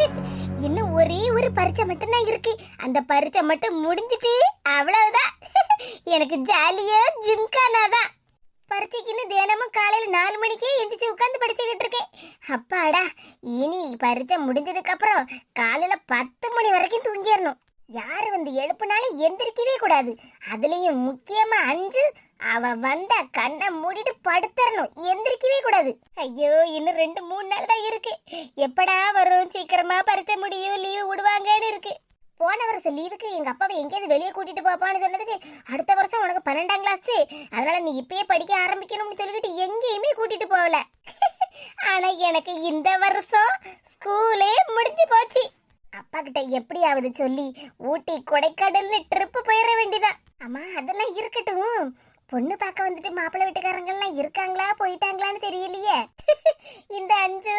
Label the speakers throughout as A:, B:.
A: இன்னும் ஒரே ஒரு பரீட்சை மட்டும்தான் இருக்கு. அந்த பரீட்சை மட்டும் முடிஞ்சிட்டு அவ்வளவுதான். எனக்கு ஜாலியா ஜிம்கானா தான் பரீட்சைக்குன்னு தினமும் காலையில நாலு மணிக்கே எந்திரிச்சு உட்காந்து படிச்சுக்கிட்டு இருக்கேன். அப்பாடா இனி பரீட்சை முடிஞ்சதுக்கு அப்புறம் காலையில பத்து மணி வரைக்கும் தூங்கிடணும். யார் வந்து எழுப்புனாலும் எந்திரிக்கவே கூடாது. அதுலயும் முக்கியமா அஞ்சு அவ வந்தா கண்ணை மூடிட்டு படுத்துறணும். எந்திரிக்கவே கூடாது. ஐயோ இன்னும் ரெண்டு மூணு நாள் தான் இருக்கு. எப்படா வரும்? சீக்கிரமா பறிச்ச முடியும். லீவு விடுவாங்கன்னு இருக்கு. போன வருஷம் லீவுக்கு எங்க அப்பாவை எங்கேயாவது வெளியே கூட்டிட்டு போப்பான்னு சொன்னதுக்கு அடுத்த வருஷம் உனக்கு பன்னெண்டாம் கிளாஸ் அதனால நீ இப்பயே படிக்க ஆரம்பிக்கணும்னு சொல்லிட்டு எங்கேயுமே கூட்டிட்டு போகல. ஆனா எனக்கு இந்த வருஷம் ஸ்கூலே முடிஞ்சு போச்சு. அப்பா கிட்ட எப்படியாவது சொல்லி ஊட்டி கொடைக்கானல்ல ட்ரிப்பு போயிட வேண்டியதான் அம்மா அதெல்லாம் இருக்கட்டும். பொண்ணு பார்க்க வந்துட்டு மாப்பிள்ளை வீட்டுக்காரங்கெல்லாம் இருக்காங்களா போயிட்டாங்களான்னு தெரியலையே. இந்த அஞ்சு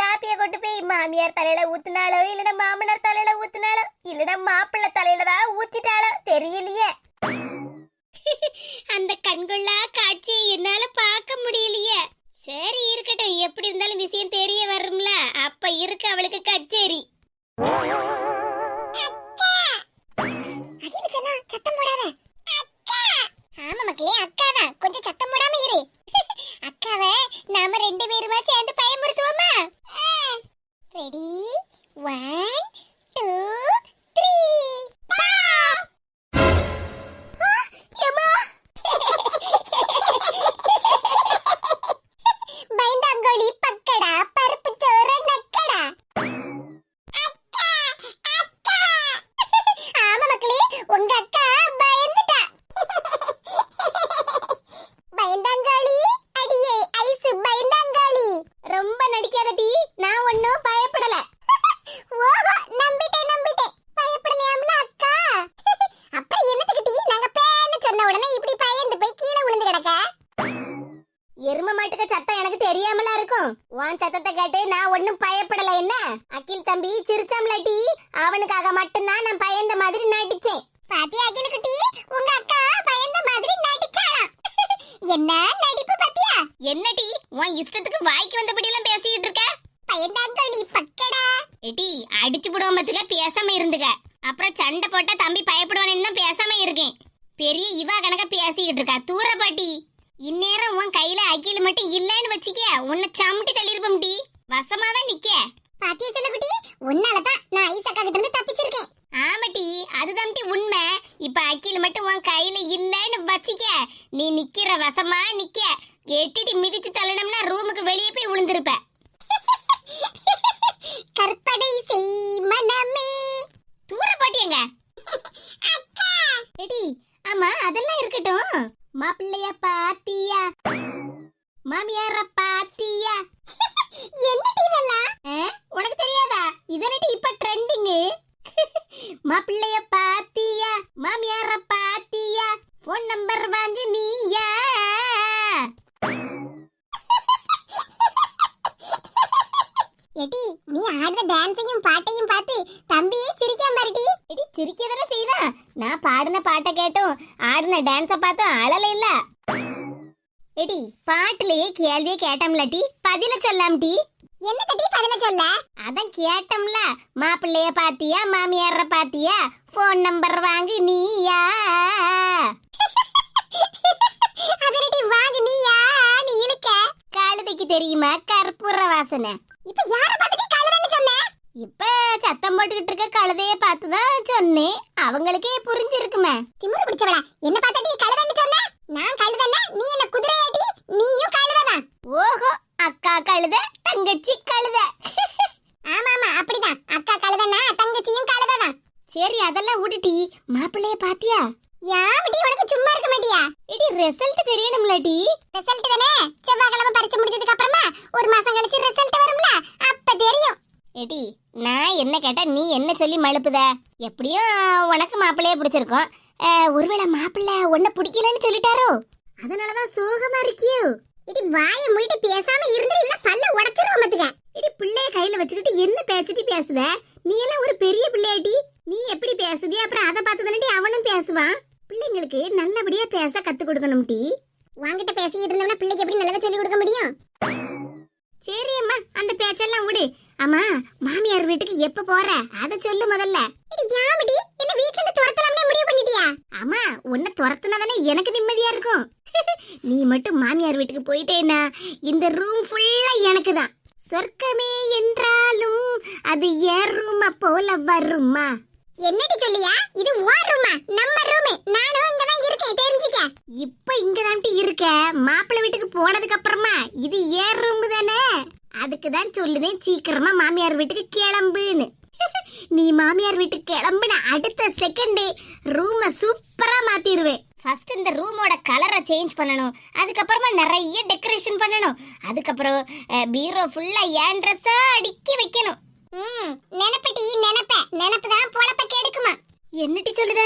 A: காப்பியை கொண்டு போய் மாமியார் தலையில ஊத்துனாலோ இல்லைன்னா மாமனார் தலையில ஊத்துனாலோ இல்லைன்னா மாப்பிள்ளை தலையில தான் ஊத்திட்டாலோ தெரியலையே. அந்த கண்கொள்ளா காட்சியை என்னால பார்க்க முடியலையே. சரி இருக்கட்டும் எப்படி இருந்தாலும் விஷயம் தெரிய வரும்ல. அப்ப இருக்கு அவளுக்கு கச்சேரி. சத்தம் போடாத ஆமா மக்களே அக்கா தான் கொஞ்சம் சத்தம் தெரியாமலா இருக்கும்? உன் சத்தத்தை கேட்டு நான் ஒன்னும் பயப்படல என்ன? அகில் தம்பி சிரிச்சாம்லட்டி அவனுக்காக மட்டும்தான் நான் பயந்த மாதிரி நடிச்சேன். பாத்தியா அகில் குட்டி உங்க அக்கா பயந்த மாதிரி நடிச்சாளா என்ன நடிப்பு பாத்தியா? என்னடி உன் இஷ்டத்துக்கு வாய்க்கு வந்தபடி எல்லாம் பேசிட்டு இருக்க? பயந்தாங்கோலி பக்கடா. எடி அடிச்சு போடுவோம் பத்துக்க பேசாம இருந்துக்க. அப்புறம் சண்டை போட்டா தம்பி பயப்படுவானு பேசாம இருக்கேன். பெரிய இவா கணக்க பேசிக்கிட்டு இருக்கா. தூர பாட்டி இந்நேரம் உன் கையில அகில் மட்டும் இல்லன்னு வச்சுக்க உன்னை சமட்டி தள்ளிருப்போம் டி. வசமா தான் நிக்க. பாத்தியா செல்லகுட்டி உன்னாலதான் நான் ஐஸ் அக்கா கிட்ட இருந்து தப்பிச்சிருக்கேன். ஆமாட்டி அதுதான் உண்மை. இப்ப அகில் மட்டும் உன் கையில இல்லன்னு வச்சுக்க நீ நிக்கிற வசமா நிக்க. எட்டிட்டு மிதிச்சு தள்ளணும்னா ரூமுக்கு வெளியே போய் விழுந்திருப்ப. கற்பனை செய் மனமே. தூர பாட்டியங்க. எடி ஆமா அதெல்லாம் இருக்கட்டும். மாப்பிள்ளைய பாத்தியா? மாமியார பாத்தியா? என்னடி இதெல்லாம்? உனக்கு தெரியாதா? இதனடி இப்ப ட்ரெண்டிங் மாப்பிள்ளைய பாத்தியா? மாமியார பாத்தியா? போன் நம்பர் வாங்கு நீயா? எடி நீ ஆடுற டான்ஸையும் பாட்டையும் பார்த்து தம்பியே சிரிக்காம பாருடி எடி சிரிக்கதெல்லாம் செய்தா? நான் பாடின பாட்டை கேட்டும் ஆடின டான்ஸ பார்த்தும் அழல இல்ல. எடி பாட்டுலயே கேள்வியே கேட்டோம்லடி பதில சொல்லாம்டி என்ன தடி பதில சொல்ல? அதான் கேட்டோம்ல. மாப்பிள்ளைய பாத்தியா மாமியார பாத்தியா? ஃபோன் நம்பர் வாங்கி நீயா? அதனடி வாங்கி நீயா? நீ இழுக்க. கழுதைக்கு தெரியுமா? கற்பூர வாசனை இப்ப யார பார்த்துட்டு கழுதைன்னு சொன்ன? இப்ப சத்தம் போட்டுக்கிட்டு இருக்க கழுதைய பார்த்து தான் சொன்னேன். அவங்களுக்கே புரிஞ்சிருக்குமே. திமிரு பிடிச்சவள? என்ன பார்த்துட்டு நீ கழுதைன்னு சொன்ன? நான் கழுதன்னா நீ என்ன குதிரையாடி நீயும் கழுததான். ஓஹோ அக்கா கழுத தங்கச்சி கழுத. ஆமா ஆமா அப்படிதான். அக்கா கழுதனா தங்கச்சியும் கழுததான். சரி அதெல்லாம் விட்டுட்டி. மாப்பிள்ளைய பாத்தியா? யாவடி உனக்கு சும்மா இருக்க மாட்டியா? இடி ரிசல்ட் தெரியணும்லடி ரிசல்ட் தானே? செவ்வாய்க்கிழமை பரிச்சு முடிஞ்சதுக்கு அப்புறமா ஒரு மாசம் கழிச்சு ரிசல்ட் வரும்ல? அப்ப தெரியும். எடி நான் என்ன கேட்டா நீ என்ன சொல்லி மழுப்புத? எப்படியும் உனக்கு மாப்பிள்ளைய பிடிச்சிருக்கும். ஒருவேளை மாப்பிள்ளை உன்னை பிடிக்கலன்னு சொல்லிட்டாரோ? அதனாலதான் சோகமா இருக்கியோ? இடி வாயை மூடிட்டு பேசாம இருந்து இல்ல பல்ல உடைச்சிருவோம் மத்துக்க இடி பிள்ளைய கையில வச்சுக்கிட்டு என்ன பேசிட்டு பேசுத? நீ எல்லாம் ஒரு பெரிய பிள்ளையாடி நீ எப்படி பேசுதிய அப்புறம் அதை பார்த்து தானே அவனும் பேசுவான். பிள்ளைங்களுக்கு நல்லபடியா பேச கத்து கொடுக்கணும் டி. வாங்கிட்ட பேசிட்டு இருந்தோம்னா பிள்ளைக்கு எப்படி நல்லதா சொல்லி கொடுக்க முடியும்?
B: சரி அம்மா அந்த பேச்செல்லாம் விடு. அம்மா மாமியார் வீட்டுக்கு எப்ப போற? அத சொல்லு முதல்ல. யாமடி? என்ன வீட்ல இருந்து துரத்தலாம்னு முடிவு பண்ணிட்டியா? அம்மா உன்னை துரத்துனாதானே எனக்கு நிம்மதியா இருக்கும். நீ மட்டும் மாமியார் வீட்டுக்கு போயிட்டேன்னா இந்த ரூம் ஃபுல்லா எனக்கு தான் சொர்க்கமே என்றாலும் அது ஏன் ரூம போல வருமா? என்னடி சொல்லியா? இது ஓர் ரூமா நம்ம ரூம் நானும் இங்க தான் இருக்கேன். தெரிஞ்சுக்க. இப்ப இங்க தான் இருக்க. மாப்பிள்ளை வீட்டுக்கு போனதுக்கு அப்புறமா இது ஏன் ரூம் தானே? அதுக்கு தான் சொல்லுதேன் சீக்கிரமா மாமியார் வீட்டுக்கு கிளம்புன்னு. நீ மாமியார் வீட்டுக்கு கிளம்புன அடுத்த செகண்டே ரூம சூப்பரா மாத்திடுவேன் ஃபர்ஸ்ட் இந்த ரூமோட கலரை சேஞ்ச் பண்ணணும். அதுக்கப்புறமா நிறைய டெக்கரேஷன் பண்ணணும். அதுக்கப்புறம் பீரோ ஃபுல்லா ஏன் ட்ரெஸ்ஸா அடுக்கி வைக்கணும். ம் நினைப்பட்டி நினைப்ப. நினைப்பு தான் பொழப்ப கெடுக்குமா என்னட்டி சொல்லுத?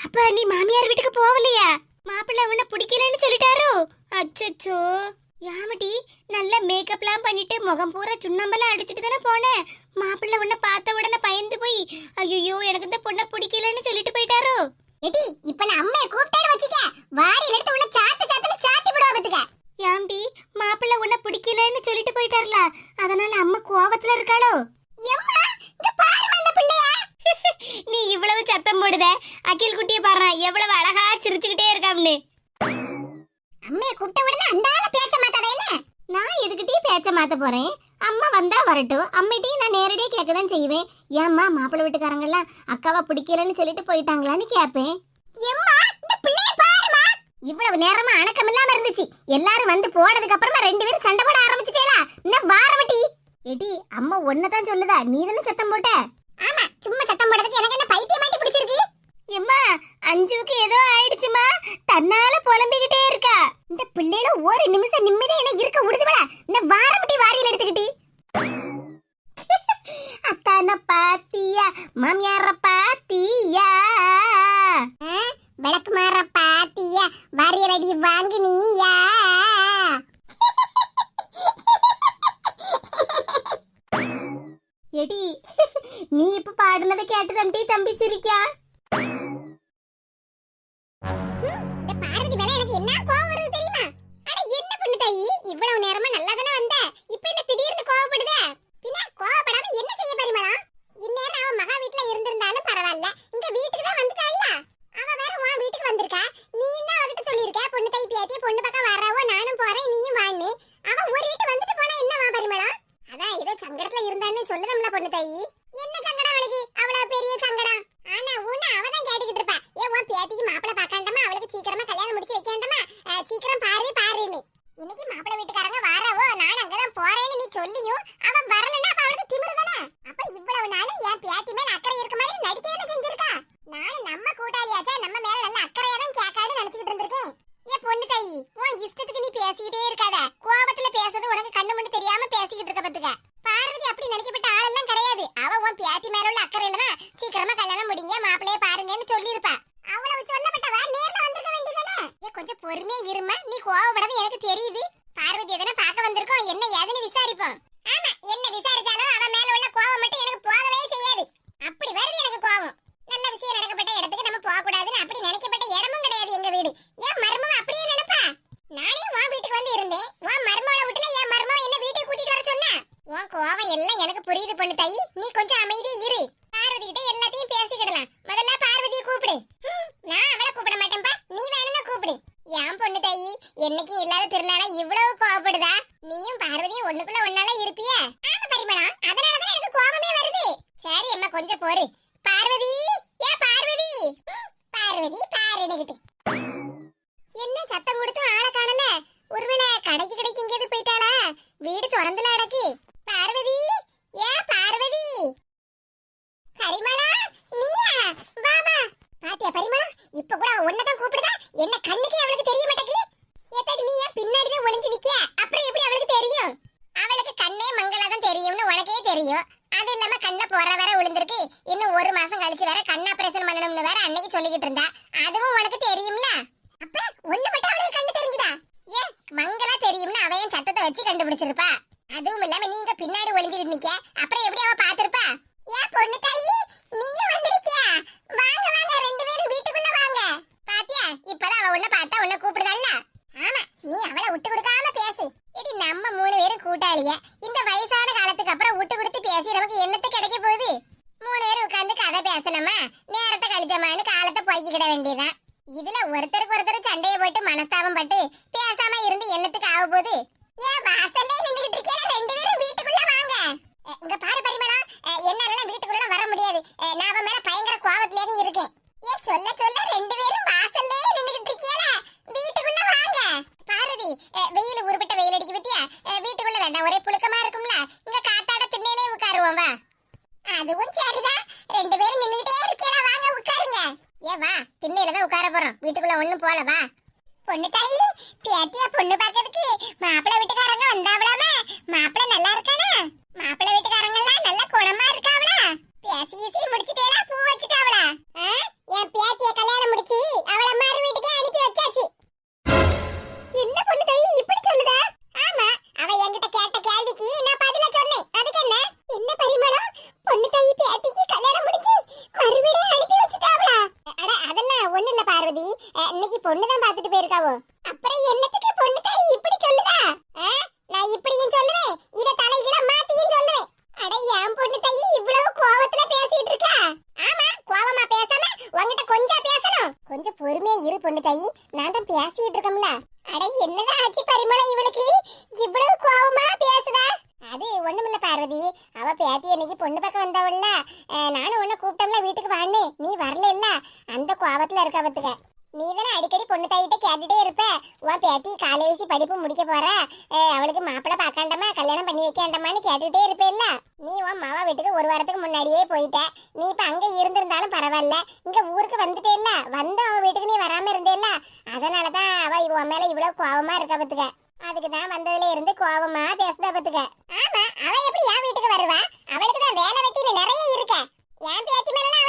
B: அப்ப நீ மாமியார் வீட்டுக்கு போகலையா மாப்பிள்ளை உன்னை பிடிக்கலன்னு சொல்லிட்டாரோ? அச்சச்சோ. யாமட்டி நல்ல மேக்கப்லாம் பண்ணிட்டு முகம் பூரா சுண்ணாம்பெல்லாம் அடிச்சிட்டு தானே போனேன் மாப்பிள்ளை உன்னை பார்த்த உடனே பயந்து போய் ஐயோ எனக்கு இந்த பொண்ணை பிடிக்கலன்னு சொல்லிட்டு போயிட்டாரோ? எடி இப்ப நான் அம்மைய கூப்பிட்டேன்னு வச்சுக்க. வாரியில எடுத்து உன்னை சாத்து சாத்துன்னு சாத்தி விடுவாங்க யாம்டி மாப்பிள்ளை உன்னை பிடிக்கலன்னு சொல்லிட்டு போயிட்டார்ல. அதனால அம்மா கோவத்துல இருக்காளோ? நீ இவ்வளவு சத்தம் போடுத. அகில் குட்டிய பாரு எவ்வளவு அழகா சிரிச்சுக்கிட்டே இருக்காம்னு. அம்மைய கூப்பிட்ட உடனே அந்த ஆள பேச்ச நான் எதுக்கிட்டே பேச்ச மாத்த போறேன். அம்மா வந்தா வரட்டும். அம்மிட்டையும் நான் நேரடியாக கேட்க தான் செய்வேன். ஏம்மா மாப்பிள்ளை வீட்டுக்காரங்கெல்லாம் அக்காவை பிடிக்கலன்னு சொல்லிட்டு போயிட்டாங்களான்னு கேட்பேன் இவ்வளவு நேரமா அணக்கம் இல்லாம இருந்துச்சு. எல்லாரும் வந்து போனதுக்கு அப்புறமா ரெண்டு பேரும் சண்டை போட ஆரம்பிச்சிட்டேலா. இன்னும் வாரமட்டி ஏடி அம்மா ஒன்னதான் சொல்லுதா. நீ தானே சத்தம் போட்ட? ஆமா சும்மா சத்தம் போடுறதுக்கு எனக்கு என்ன பைத்தியம் மாட்டி பிடிச்சிருக்கு? எம்மா அஞ்சுவுக்கு ஏதோ ஆயிடுச்சுமா? தன்னால புலம்பிக்கிட்டே இருக்கா. இந்த பிள்ளைல ஒரு நிமிஷம் நிம்மதியா என்ன இருக்க விடுதுவல இந்த வாரமட்டி வாரியில் எடுத்துக்கிட்டி. அத்தான பாத்தியா மாமியார பாத்தியா? விளக்கு மாற பாத்தியா வாரியல் அடி வாங்குனியா? எடி நீ இப்ப பாடுனதை கேட்டு தம்பி தம்பி சிரிக்கா சொல்லுதம்ல பொண்ணு தாயி என்ன சங்கடம் அவளுக்கு அவ்வளவு பெரிய சங்கடம் ஆனா உன்ன அவ தான் கேட்டுக்கிட்டு இருப்பா ஏ உன் பேத்திக்கு மாப்பிளை பார்க்காண்டமா அவளுக்கு சீக்கிரமா கல்யாணம் முடிச்சு வைக்காண்டமா அஹ், சீக்கிரம் பாரு பாருன்னு இன்னைக்கு மாப்பிளை வீட்டுக்காரங்க வாராவோ நான் அங்கதான் போறேன்னு நீ சொல்லியும் அவன் வரலன்னா அப்ப அவளுக்கு திமிரு தானே அப்ப இவ்வளவு நாள் என் பேத்தி மேல அக்கறை இருக்க மாதிரி நடிக்க என்ன செஞ்சிருக்கா நானும் நம்ம கூட்டாளியாச்சா நம்ம மேல நல்ல அக்கறையா தான் கேட்கான்னு நினைச்சுக்கிட்டு இருந்திருக்கேன் ஏ பொண்ணு தாயி உன் இஷ்டத்துக்கு நீ பேசிக்கிட்டே இருக்காத கோபத்துல பேசுறது உனக்கு கண்ணு மண்ணு தெரியாம பேசிக்கிட்டு இருக்க பத்துக்க பார்வதி அப்படி நினைக்கப்பட்ட ஆளெல்லாம் கிடையாது அவ உன் பேத்தி மேல உள்ள அக்கறை இல்லனா சீக்கிரமா கல்யாணம் முடிங்க மாப்பிளைய பாருங்கன்னு சொல்லியிருப்பா அவ்வளவு சொல்லப்பட்டவ நேர்ல வந்திருக்க வேண்டியதானே ஏ கொஞ்சம் பொறுமையா இருமா நீ கோவப்படாத எனக்கு தெரியுது பார்வதி எதனா பார்க்க வந்திருக்கோம் என்ன ஏதுன்னு விசாரிப்போம் ஆமா என்ன விசாரிச்சாலும் அவ மேல உள்ள கோவம் மட்டும் எனக்கு போகவே செய்யாது அப்படி வருது எனக்கு கோவம் நல்ல விஷயம் நடக்கப்பட்ட இடத்துக்கு நம்ம போக கூடாதுன்னு அப்படி நினைக்கப்பட்ட இடமும் கிடையாது எங்க வீடு ஏன் மர்மம் அப்படியே நினைப்பா நானே உன் வீட்டுக்கு வந்து இருந்தேன் உன் மர்மோல விட்டுல என் மர்மம் என்ன வீட்டுக்கு கூட்டிட்டு வர சொன்னா உன் கோவம் எல்லாம் எனக்கு புரியுது பொண்ணு தாயி நீ கொஞ்சம் அமைதியா இரு பார்வதி கிட்ட எல்லாத்தையும் பேசிக்கிடலாம் முதல்ல பார்வதியை கூப்பிடு ஹம், நான் அவளை கூப்பிட மாட்டேன்பா நீ வேணும்னா கூப்பிடு ஏன் பொண்ணு தாயி என்னைக்கு இல்லாத திருநாளா இவ்வளவு கோவப்படுதா நீயும் பார்வதியும் ஒண்ணுக்குள்ள ஒன்னால இருப்பிய ஆமா பரிமளம் அதனாலதான் எனக்கு கோவமே வருது சரி அம்மா கொஞ்சம் போரு பார்வதி ஏ பார்வதி ஹம், பார்வதி பாருகிட்டு என்ன கொடுத்து ஆளை காணல. ஒருவேளை கடைக்கு கடைக்கு எங்கேயாவது போயிட்டாளா? வீடு திறந்துல அடக்கு. பார்வதி? ஏ பார்வதி? பரிமளா நீயா? வா வா. பாத்தியா பரிமளா? இப்ப கூட உன்னதான் கூப்பிடுதா? என்ன கண்ணுக்கே அவளுக்கு தெரிய மாட்டேங்கி ஏத்தாடி நீ ஏன் பின்னாடி தான் ஒளிஞ்சு நிக்க அப்புறம் எப்படி அவளுக்கு தெரியும்? அவளுக்கு கண்ணே மங்களா தான் தெரியும்னு உனக்கே தெரியும். அது இல்லாம கண்ண போற வேற விழுந்திருக்கு. இன்னும் ஒரு மாசம் கழிச்சு வேற கண் ஆபரேஷன் பண்ணணும்னு வேற அன்னைக்கு சொல்லிக்கிட்டு இருந்தா. அதுவும் உனக்கு தெரியும்ல. ஒண்ணு மட்டும் அவளுக்கு கண்ணு தெரிஞ்சுதா? ஏன் மங்களா தெரியும்னு அவ என் சத்தத்தை வச்சு கண்டுபிடிச்சிருப்பா. அதுவும் இல்லாம நீங்க பின்னாடி ஒளிஞ்சிட்டு நிக்க. அப்புறம் எப்படி அவ பாத்திருப்பா ஏன் பொண்ணு தாயி நீயும் வந்திருக்கியா? வாங்க வாங்க ரெண்டு பேரும் வீட்டுக்குள்ள வாங்க. பாத்தியா? இப்பதான் அவ உன்ன பார்த்தா உன்ன கூப்பிடுதல்ல ஆமா நீ அவளை விட்டு கொடுக்காம பேசு. எடி நம்ம மூணு பேரும் கூட்டாளிய. அதுவும் சரிதான். ரெண்டு பேரும் நின்னுட்டே இருக்கீங்களா? வாங்க உட்காருங்க. ஏ வா. திண்ணையில தான் உட்கார போறோம். வீட்டுக்குள்ள ஒண்ணும் போல வா. பொண்ணு தாயி பேத்திய பொண்ணு பார்க்கறதுக்கு மாப்பிள்ளை வீட்டுக்காரங்க வந்தாவலாமா மாப்பிள்ளை நல்லா இருக்கானா? மாப்பிள்ளை பொண்ணு தாயி நான் தான் பேசிட்டு இருக்கோம்ல அதுக்கு தான் வந்ததுல இருந்து கோவமா பேசுதா பத்துக்க. ஆமா அவ எப்படி என் வீட்டுக்கு வருவா? அவளுக்கு தான் வேலை வெட்டி நிறைய இருக்க. என் பேத்தி மேலாம்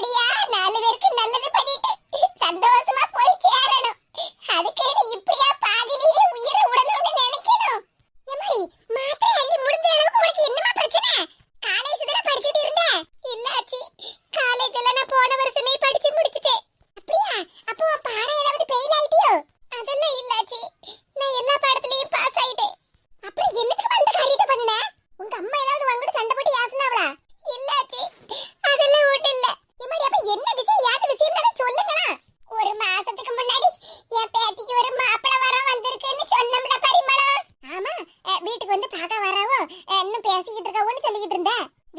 B: நல்லபடியா நாலு பேருக்கு நல்லது பண்ணிட்டு சந்தோஷம்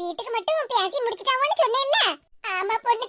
B: வீட்டுக்கு மட்டும் பேசி முடிச்சிட்டாவோன்னு சொன்னேன்ல. ஆமா பொண்ணு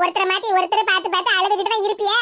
B: ஒருத்தரை மாத்தி ஒருத்தரை பார்த்து பார்த்து அழுதுகிட்டு தான் இருப்பியா?